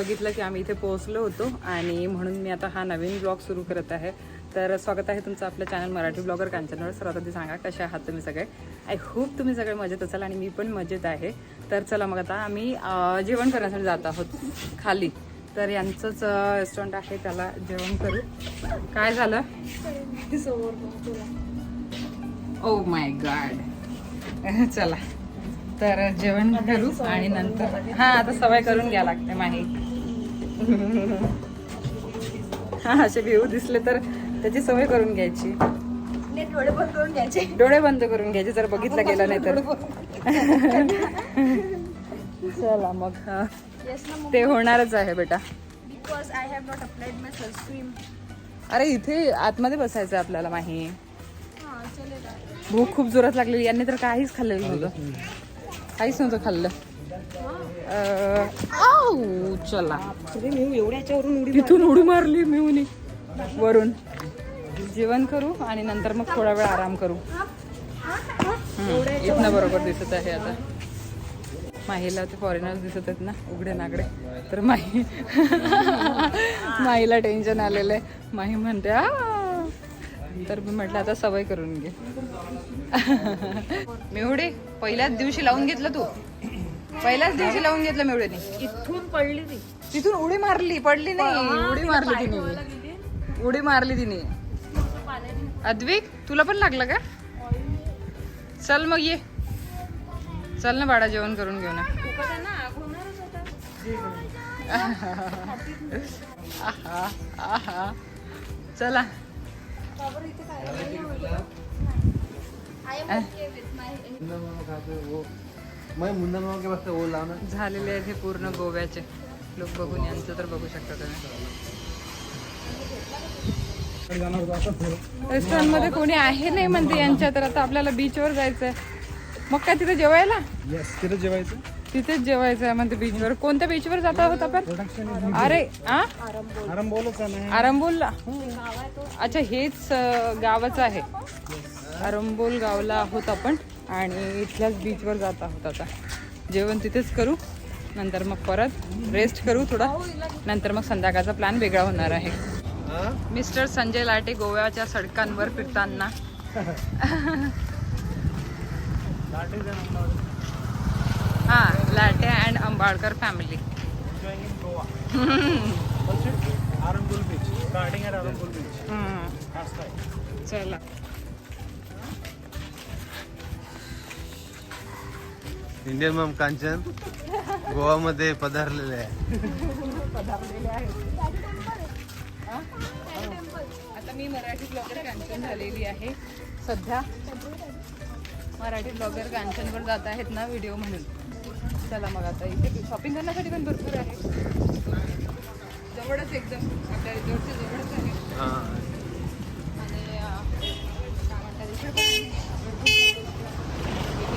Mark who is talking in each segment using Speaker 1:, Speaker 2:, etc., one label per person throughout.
Speaker 1: बघितलं की आम्ही इथे पोहोचलो होतो आणि म्हणून मी आता हा नवीन ब्लॉग सुरू करत आहे. तर स्वागत आहे तुमचं आपलं चॅनल मराठी ब्लॉगर कांचनवर. सर्वात आधी सांगा कशा आहात तुम्ही सगळे? आय होप तुम्ही सगळे मजेत असाल आणि मी पण मजेत आहे. तर चला मग आता आम्ही जेवण करण्यासाठी जात आहोत खाली. तर यांचंच रेस्टॉरंट आहे त्याला जेवण करू. काय झालं? ओ माय गॉड चला. तर जेवण करू आणि नंतर हा आता सवय करून घ्या लागते माही. हा असे व्ह्यू दिसले तर त्याची सवय करून घ्यायची.
Speaker 2: डोळे बंद करून घ्यायचे.
Speaker 1: डोळे बंद करून घ्यायचे जर बघितलं गेलं नाही तर. चला मग हा. ते होणारच आहे बेटा.
Speaker 2: Because I have not applied my sunscreen
Speaker 1: अरे इथे आतमध्ये बसायचं आहे आपल्याला माही.
Speaker 2: हां
Speaker 1: भूक खूप जोरात लागलेली यांनी तर काहीच खाल्लेलं नव्हतं. काहीच नव्हतं खाल्लं. आऊ, चला. तिथून उडी मारली मिळून वरून. जेवण करू आणि नंतर मग थोडा वेळ आराम करू. इथनं बरोबर दिसत आहे आता. माहीला ते फॉरेनर्स दिसत आहेत ना उघडे नागडे. तर माही माहीला टेन्शन आलेलं आहे. माही म्हणते तर मी म्हटलं आता सवय करून घे. मेहुडे पहिल्याच दिवशी लावून घेतलं तू. पहिल्याच दिवशी लावून घेतलं मेवडेने
Speaker 2: इथून पडली ती
Speaker 1: तिथून उडी मारली पडली नाही उडी मारली तिने उडी मारली तिने अद्विक तुला पण लागलं का चल मग ये चल ना बाळा जेवण करून घेऊ ना आहा, आहा. चला झालेले आहेत हे पूर्ण गोव्याचे. लोक बघून यांचं तर बघू शकता तुम्ही. रेस्टॉरंटमध्ये कोणी आहे नाही म्हणते यांच्या तर आता आपल्याला बीचवर जायचंय. मग काय तिथे जेवायला?
Speaker 3: तिथे जेवायचं.
Speaker 1: तिथेच जेवायचं आहे म्हणते बीचवर कोणत्या बीचवर जात आहोत आपण अरे आरंबोलला? अच्छा हेच गावाचं आहे. आरंबोल गावला आहोत आपण. आणि इथल्याच बीचवर जात आहोत आता. जेवण तिथेच करू नंतर मग परत रेस्ट करू थोडा. नंतर मग संध्याकाळचा प्लॅन वेगळा होणार आहे. मिस्टर संजय लाटे गोव्याच्या सडकांवर फिरताना. हा लाटे अँड अंबाळकर फॅमिली चला.
Speaker 3: इंडियन मम कांचन गोवामध्ये पधारलेले आहे.
Speaker 1: आता मी मराठी ब्लॉगर कांचन झालेली आहे. सध्या मराठी ब्लॉगर कांचनवर जात आहेत ना व्हिडिओ म्हणून. चला मग आता इथे शॉपिंग करण्यासाठी पण भरपूर आहे. जवळच एकदम आपल्या रिसॉर्टच्या जवळच आहे.
Speaker 3: हा.
Speaker 1: आणि काय म्हणतात इथे पण भरपूर इथे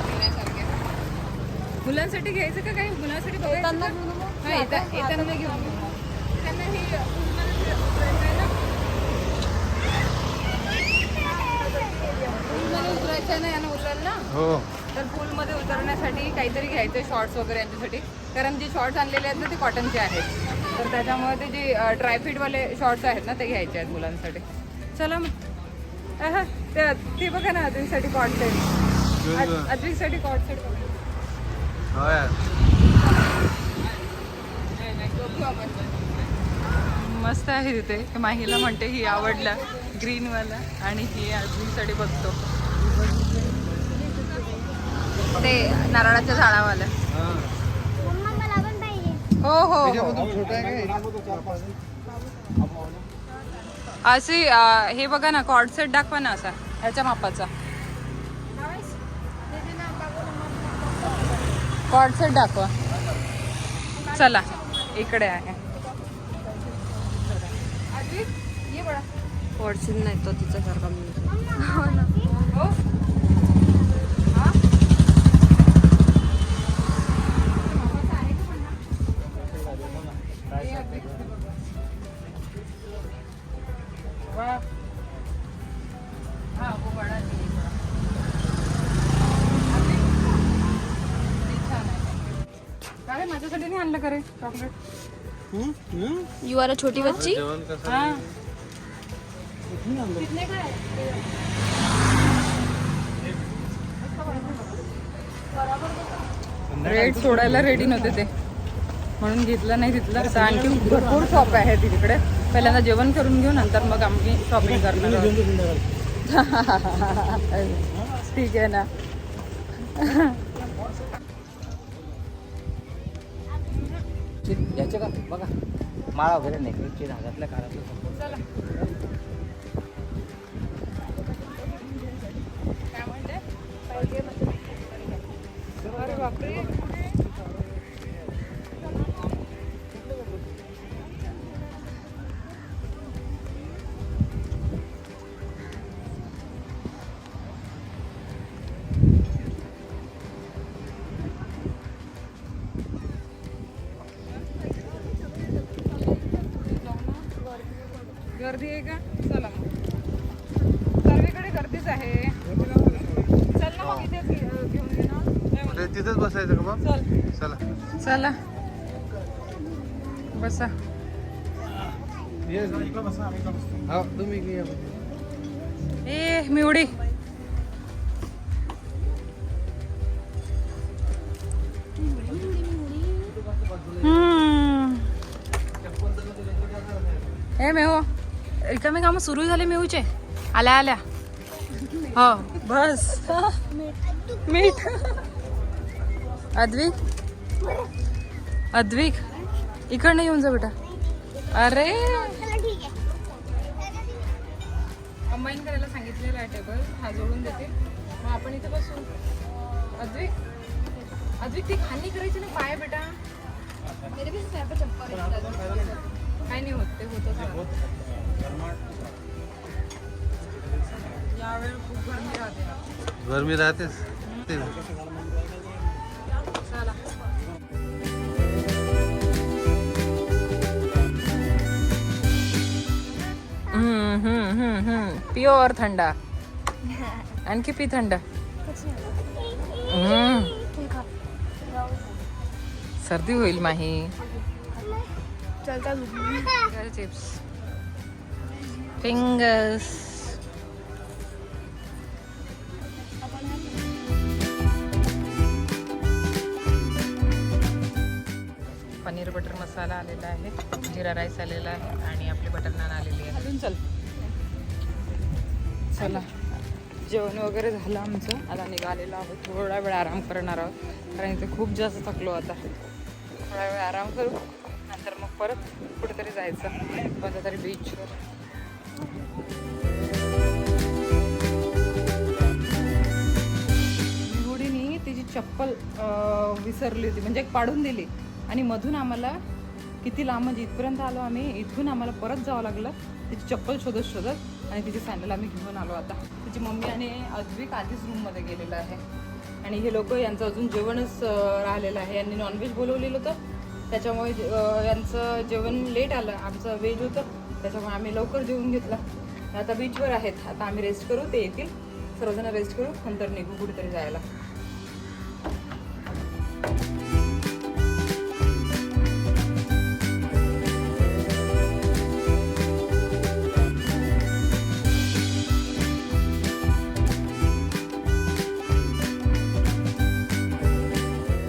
Speaker 1: फिरण्यासारखे आहे. मुलांसाठी घ्यायचं का काही? मुलांसाठी बघायचं का? हा येता येताना घेऊन घेऊ. त्यांना हे उतरायचं ना? यांना उतरायला? ना
Speaker 3: हो.
Speaker 1: तर पूलमध्ये उतरण्यासाठी काहीतरी घ्यायचं शॉर्ट्स वगैरे यांच्यासाठी. कारण जे शॉर्ट्स आणलेले आहेत ना ते कॉटनचे आहेत. तर त्याच्यामुळे ते जे ड्रायफिटवाले शॉर्ट्स आहेत ना ते घ्यायचे आहेत मुलांसाठी. चला मग. ते ते बघा ना अद्विकसाठी कॉट सेट अद्विकसाठी कॉट सेट
Speaker 3: हो
Speaker 1: मस्त आहे तिथे. माहीला म्हणते ही आवडला. ग्रीनवाला आणि ही अजूनसाठी बघतो. ते नारळाच्या झाडावाला. हो हो, हो. असे हे बघा ना कॉर्ड सेट दाखवा ना असा ह्याच्या मापाचा. कॉर्ड सेट दाखवा. चला इकडे आहे.
Speaker 2: फॉर्च्यून नाही तो तिचा सारखा
Speaker 1: ते छान आहे. का रे, माझ्यासाठी नाही आणलं का रे चॉकलेट
Speaker 2: यू आर अ छोटी बच्ची
Speaker 1: हा रेड सोडायला रेडी नव्हते ते. म्हणून घेतलं नाही तिथलं. तर आणखी भरपूर शॉप आहे तिकडे. पहिल्यांदा जेवण करून घेऊ नंतर मग आम्ही शॉपिंग करणार. ठीक आहे ना.
Speaker 4: याचे का बघा. माळा वगैरे नेकलेसचे धागातल्या काळातलं
Speaker 1: गर्दी आहे का? चला. मग सर्वीकडे गर्दीच आहे. चल ना मग इथेच घे- घेऊन घे ना.
Speaker 3: कुठे तिथंच बसायचं का बाप
Speaker 1: चल.
Speaker 3: चला.
Speaker 1: चला. बसा.
Speaker 3: हा तुम्ही.
Speaker 1: ए मिवडी. हम्म. ए मेहो. रिकामी कामं सुरू झाले मेहूचे आल्या आल्या. हो बस. मीठ. अद्विक अद्विक इकडनं येऊन जा बेटा. अरे. कंबाईन करायला सांगितलेलं आहे टेबल हा जोडून देते. मग आपण इथे बसू. अद्विक अद्विक ती खाली करायची ना पाय बेटा. काय? नाही होत ते होत यावेळी खूप गरमी राहते.
Speaker 3: गरमी राहतेच. ते
Speaker 1: चला. प्युअर थंड. आणखी पी थंड. हम्म. सर्दी होईल माही.
Speaker 2: चलता
Speaker 1: chips. Fingers paneer butter masala आलेला आहे जिरा राईस आलेला आहे आणि आपली बटर नान आलेली आहे. अजून चल. चला. जेवण वगैरे झालं आमचं. आता निघालेलो आहोत. थोडा वेळ आराम करणार आहोत. कारण इथे खूप जास्त थकलो आता. थोडा वेळ आराम करू. नंतर मग परत कुठेतरी जायचं. कोणत्या तरी बीचवर निवडीनी तिची चप्पल विसरली होती म्हणजे पाडून दिली. आणि मधून आम्हाला किती लांब म्हणजे इथपर्यंत आलो आम्ही इथून आम्हाला परत जावं लागलं. तिची चप्पल शोधत शोधत आणि तिची सँडल आम्ही घेऊन आलो आता. तिची मम्मी आणि अद्विक आधीच रूममध्ये गेलेलं आहे. आणि हे लोक यांचं अजून जेवणच राहिलेलं आहे. यांनी नॉनव्हेज बोलवलेलं होतं. त्याच्यामुळे यांचं जेवण लेट आलं. आमचं व्हेज होतं. त्याच्यामुळे आम्ही लवकर जेवून घेतलं. आता बीचवर आहेत. आता आम्ही रेस्ट करू ते येतील. सर्वजण रेस्ट करू नंतर निघू कुठेतरी जायला.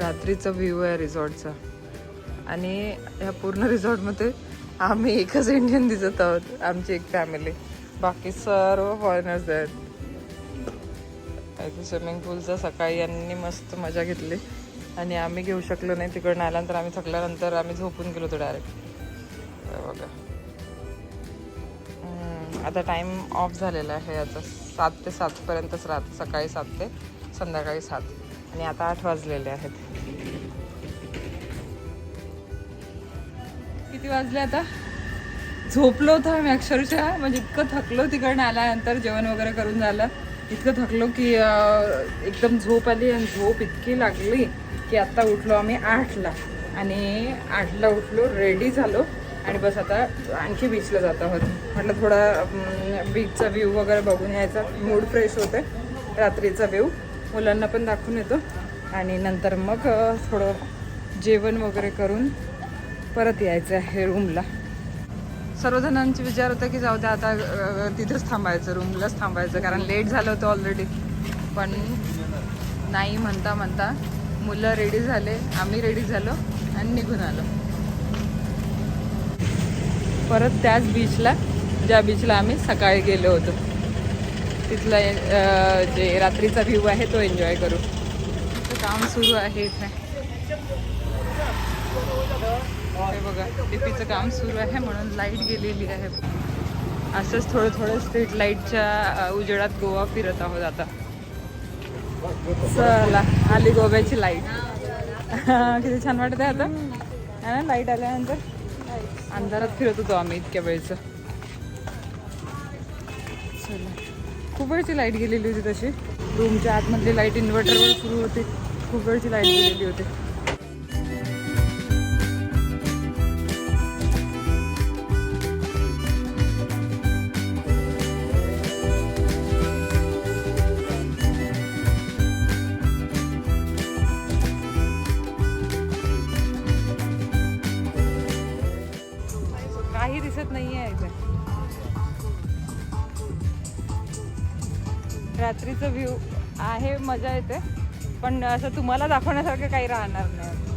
Speaker 1: रात्रीचा व्ह्यू आहे रिसॉर्टचा आणि ह्या पूर्ण रिसॉर्टमध्ये आम्ही एकच इंडियन दिसत आहोत आमची एक फॅमिली बाकी सर्व फॉरेनर्स आहेत. इथे स्विमिंग पूलचा सकाळी यांनी मस्त मजा घेतली. आणि आम्ही घेऊ शकलो नाही तिकडनं आल्यानंतर आम्ही थकल्यानंतर आम्ही झोपून गेलो होतो डायरेक्ट बघा. आता टाईम ऑफ झालेला आहे. आता सात ते सातपर्यंतच राहतं. सकाळी सात ते संध्याकाळी सात. आणि आता आठ वाजलेले आहेत. किती वाजले आता? झोपलो होतो आम्ही अक्षरशः. म्हणजे इतकं थकलो तिकडनं आल्यानंतर जेवण वगैरे करून झालं. इतकं थकलो की एकदम झोप आली आणि झोप इतकी लागली की आत्ता उठलो आम्ही आठला. आणि आठला उठलो रेडी झालो. आणि बस आता आणखी बीचला जात आहोत. म्हटलं थोडा बीचचा व्ह्यू वगैरे बघून यायचा. मूड फ्रेश होते रात्रीचा व्ह्यू मुलांना पण दाखवून येतो. आणि नंतर मग थोडं जेवण वगैरे करून परत यायचं आहे रूमला सर्वजणांचे विचार होता की जाऊ द्या आता तिथंच थांबायचं रूमलाच थांबायचं कारण लेट झालं होतं ऑलरेडी पण नाही म्हणता म्हणता मुलं रेडी झाले आम्ही रेडी झालो आणि निघून आलो. परत त्याच बीचला ज्या बीचला आम्ही सकाळी गेलो होतो. तिथला जे रात्रीचा व्ह्यू आहे तो एन्जॉय करू. काम सुरू आहे इथे. हे बघा टिपीचं काम सुरू आहे म्हणून लाइट गेलेली आहे. असंच थोडं थोडं स्ट्रीट लाईटच्या उजेडात गोवा फिरत आहोत आता. चला आली गोव्याची लाइट किती छान वाटत आहे आता. है ना लाइट आल्यानंतर? अंधारात फिरत होतो आम्ही इतक्या वेळचं. चला. खूप वेळची लाइट गेलेली होती तशी. रूमच्या आतमधली लाइट इन्व्हर्टरवर सुरू होती. खूप वेळची लाइट गेलेली होती. व्ह्यू आहे मजा येते. पण असं तुम्हाला दाखवण्यासारखं काही राहणार नाही.